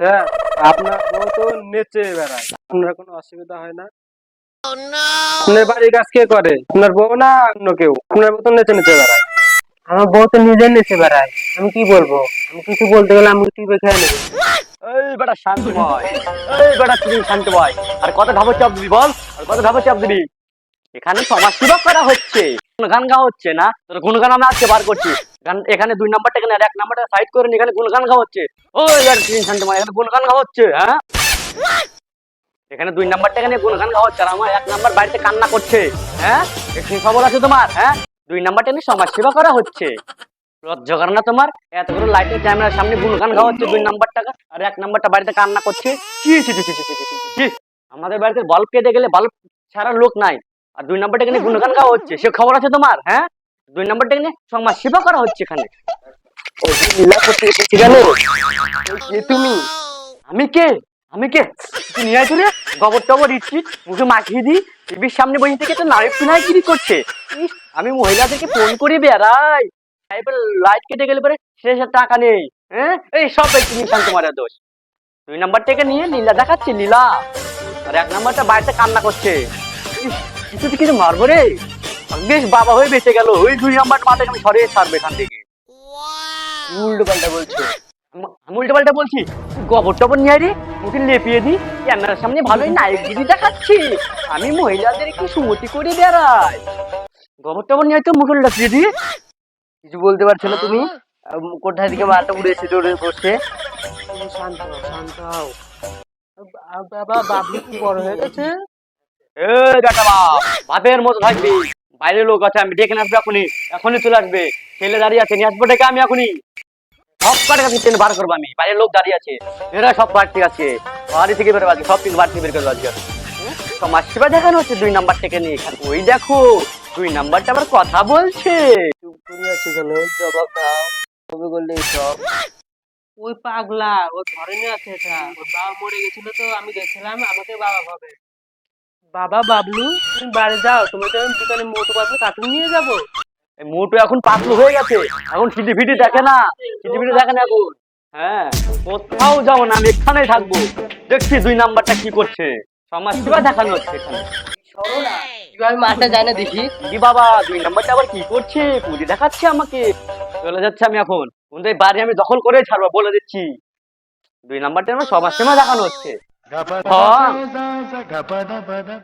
Sir আপনার বউ তো নেচে বেড়ায়। আপনার কোনো অসুবিধা হয় না। আপনার বাড়ির কাজ কে করে? আপনার বউ না অন্য কেউ? আপনার মতো নেচে নেচে বেড়ায়। আমার বউ তো নিজে নেচে বেড়ায়। আমি কি বলব? আমি কিছু বলতে গেলে আমি টিপে খেয়ে নেব এই বেটা শান্তময় এই বেটা তুমি শান্তময় আর কত ধাপর চাপ দিবি বল? আর কত ধাপর চাপ দিবি? এখানে সমাজ সেবা করা হচ্ছে। গান গাওয়া হচ্ছে না? তোর গুণগান আমি আজকে বার করছি। গান এখানে দুই নাম্বারটা এখানে এক নাম্বারটা সাইড করে এখানে গুণগান গাওয়া হচ্ছে ওই আর তুমি শান্তময় এখানে গুণগান গাওয়া হচ্ছে হ্যাঁ? এখানে দুই নাম্বারটা এখানে গুণগান গাওয়া হচ্ছে আমার এক নাম্বার বাড়িতে কান্না করছে হ্যাঁ? এখানে খবর আছে তোমার হ্যাঁ? দুই নাম্বারটা এখানে সমাজ সেবা করা হচ্ছে। লজ্জা করে না তোমার? এত এতগুলো লাইটের ক্যামেরার সামনে গুনগান গাওয়া হচ্ছে দুই নাম্বার টাকা আর এক নাম্বারটা বাড়িতে কান্না করছে। ছি। আমাদের বাড়িতে বাল্ব কেটে গেলে বাল্ব ছাড়ার লোক নাই। আর দুই নাম্বারটা এখানে গুনগান গাওয়া হচ্ছে সে খবর আছে তোমার হ্যাঁ? দুই নাম্বারটা এখানে সমাজ সেবা করা হচ্ছে এখানে। কে তুমি। আমি কে? আমি কে? তুই নিয়ে রে গোবর টবর ইচ্ছি মুখে মাখিয়ে দি। টিভির সামনে বসে থেকে তো নারী পিনাই গিরি করছে। আমি মহিলাদেরকে ফোন করি বেড়াই। লাইট কেটে গেলে পরে শেষে টাকা নেই। হ্যাঁ? এই সব এই তুমি শান্ত মারা দোষ। দুই নাম্বারটাকে নিয়ে লীলা দেখাচ্ছে লীলা আর এক নাম্বারটা বাড়িতে কান্না করছে। কিছু কিছু মারবো রে। বেশ বাবা হয়ে বেঁচে গেল। ওই দুই নাম্বার মাথাকে আমি সরিয়ে ছাড়বো এখান থেকে। উল্টো পাল্টা বলছো। আমি উল্টো পাল্টা বলছি? গোবর টবর নিয়ে রে মুখে লেপিয়ে দি ক্যামেরার সামনে ভালোই নায়কগিরি দেখাচ্ছি। আমি মহিলাদের কি সুমতি করে বেড়াই। গোবর টবর নিয়ে তো মুখে লেপিয়ে দি কিছু বলতে পারছ না তুমি? কোথায় দিকে মাথা উড়েছে দৌড়ে বসে? শান্ত হও শান্ত হও। বাবা বাবলু কি বড় হয়ে গেছে? এ বেটা বাপ বাপের মতো থাকবি। বাইরে লোক আছে, আমি ডেকে আসবে এখনই। এখনই চলে আসবে। ছেলে দাঁড়িয়ে আছে, নিয়ে আসব ডেকে আমি এখনই। সব কাছে ট্রেন বার করব আমি। বাইরের লোক দাঁড়িয়ে আছে। এরা সব বাড়তি আছে। বাড়ি থেকে বেরোবে আজকে, সব কিন্তু বাড়তি বের করব আজকে? সমাজ দেখানো হচ্ছে দুই নাম্বার থেকে নিয়ে। এখানে ওই দেখো, দুই নাম্বারটা আবার কথা বলছে। ওই পাগলা, ও ধরেনি আছে এটা। ওর বাবা মরে গেছিল তো, আমি গেছিলাম আমাকে বাবা ভাবে। বাবা বাবলু তুমি বাড়ি যাও। তোমাকে আমি দোকানে মোটো পাশে কার্টুন নিয়ে যাব। মোটু এখন পাতলু হয়ে গেছে। এখন সিটি ফিটি দেখে না। সিটি ফিটি দেখে না এখন। হ্যাঁ কোথাও যাব না আমি এখানেই থাকব। দেখছি দুই নাম্বারটা কি করছে। সমাজ সেবা দেখানো হচ্ছে এখানে। কীভাবে মাঠে যায় না দেখি। কি বাবা দুই নাম্বারটা আবার কি করছে? পুঁজি দেখাচ্ছে আমাকে। চলে যাচ্ছে আমি এখন। বাড়ি আমি দখল করে ছাড়বো বলে দিচ্ছি। দুই নাম্বারটা আমার সমাজ সেবা দেখানো হচ্ছে। হ্যাঁ